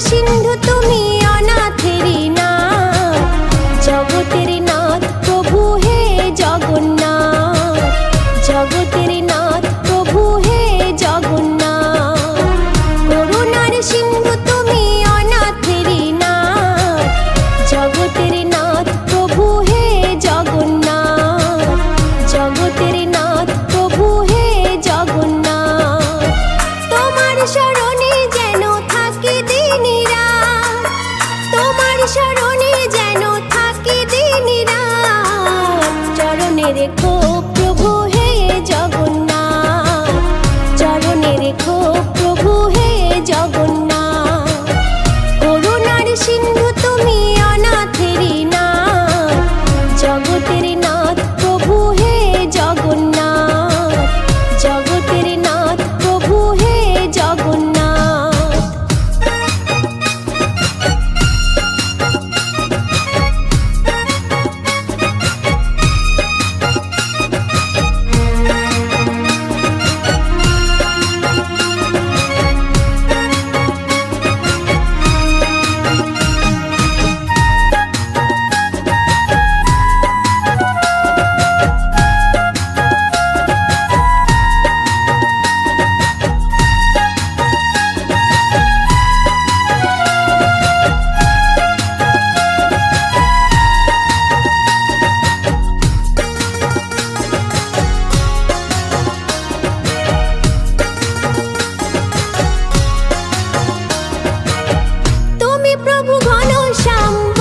সিন্ধু তুমি ঘন শ্যাম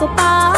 สปา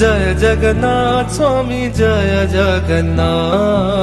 জয় জগন্নাথ স্বামী জয় জগন্নাথ।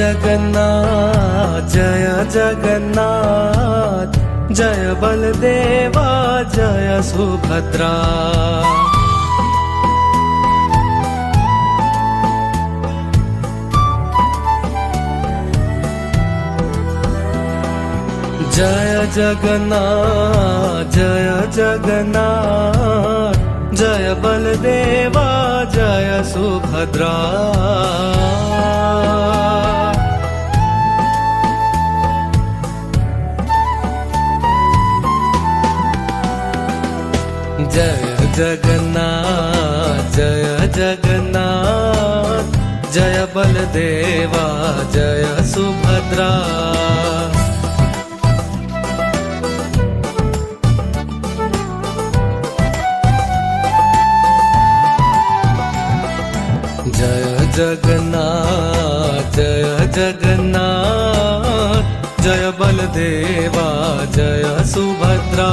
जगन्नाथ जय जगन्नाथ जय बलदेवा जय सुभद्रा। जय जगन्नाथ जय जगन्नाथ जय बलदेवा जय सुभद्रा। जय जगन्नाथ जय जगन्नाथ जय बलदेवा जय सुभद्रा बलदेवा जय सुभद्रा।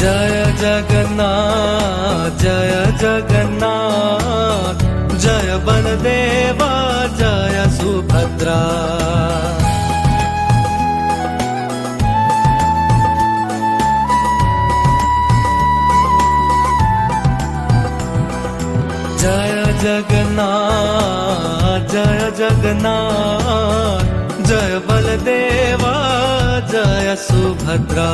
जय जगन्नाथ जय जगन्नाथ जय बलदेवा बलदेवा जय सुभद्रा।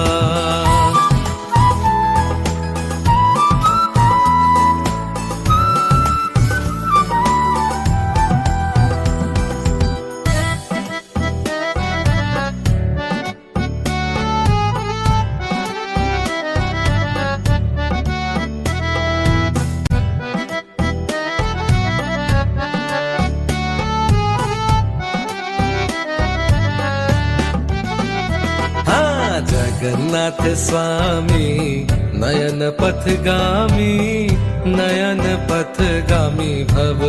जगन्नाथ स्वामी नयन पथगामी नयन पथगामी भव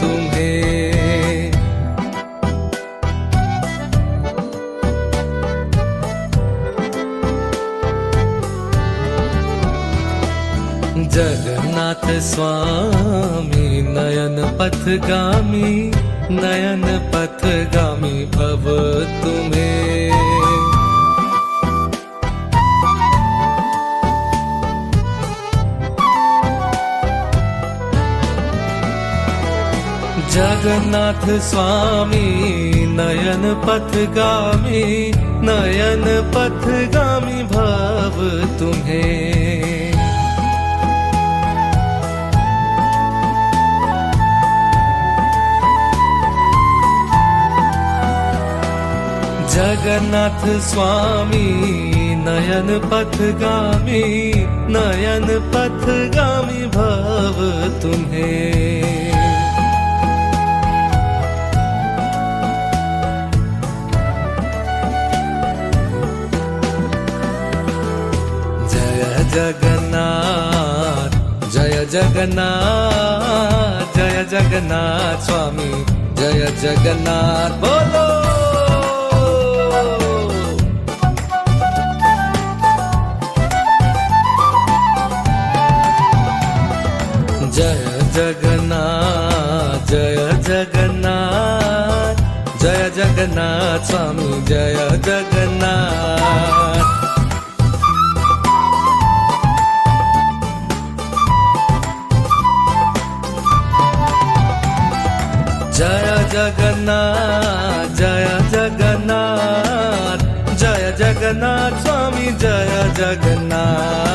तुम्हें। जगन्नाथ स्वामी नयन पथगामी नयन पथगामी भव तुम्हें जगन्नाथ स्वामी नयन पथगामी नयन पथगामी भव तुम्हें। जगन्नाथ स्वामी नयन पथगामी नयन पथगामी भव तुम्हें जगन्नाथ जय जगन्नाथ जय जगन्नाथ स्वामी जय जगन्नाथ बोलो जय जगन्नाथ जय जगन्नाथ जय जगन्नाथ स्वामी जय जगन्नाथ जगन्नाथ।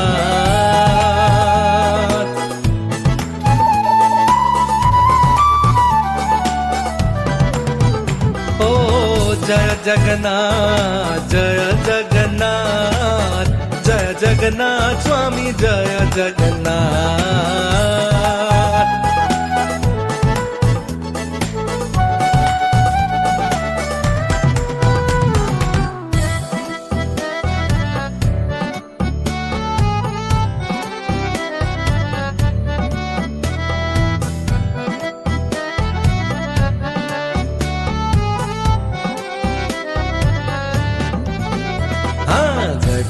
ओ जय जगन्नाथ जय जगन्नाथ जय जगन्नाथ स्वामी जय जगन्नाथ।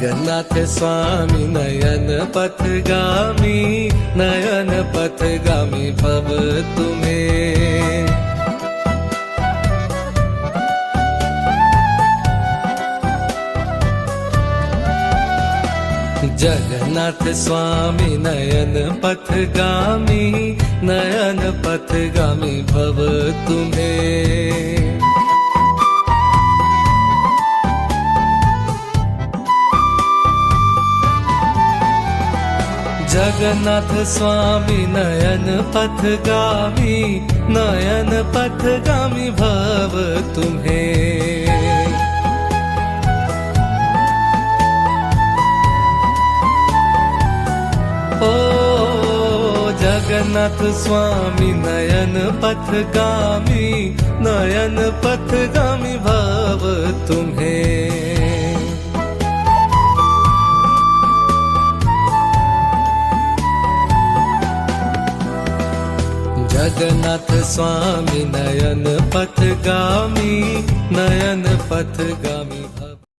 जगन्नाथ स्वामी नयन पथ पथगामी, नयन पथगामी भव तुम्हें। जगन्नाथ स्वामी नयन पथ पथगामी, नयन पथगामी भव तुम्हें। जगन्नाथ स्वामी नयन पथगामी नयन पथगामी भव तुम्हें। ओ जगन्नाथ स्वामी नयन पथगामी नयन पथगामी भव तुम्हें जगन्नाथ स्वामी नयन पथगामी नयन पथगामी